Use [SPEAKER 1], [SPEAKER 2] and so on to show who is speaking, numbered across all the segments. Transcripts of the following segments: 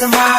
[SPEAKER 1] reason why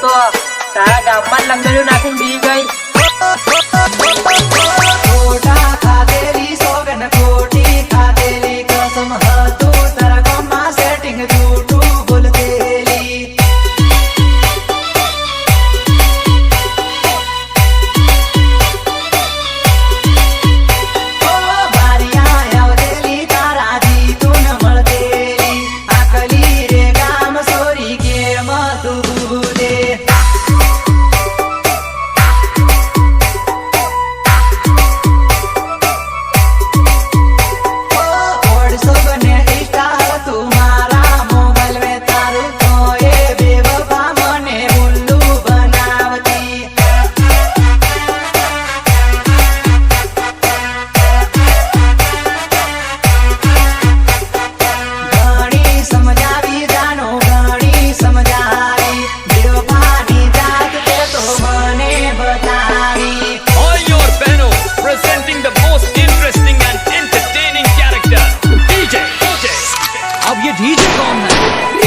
[SPEAKER 1] તો તારા ગામમાં લંગડ્યું નાખીને બી ગઈ.
[SPEAKER 2] Yeah.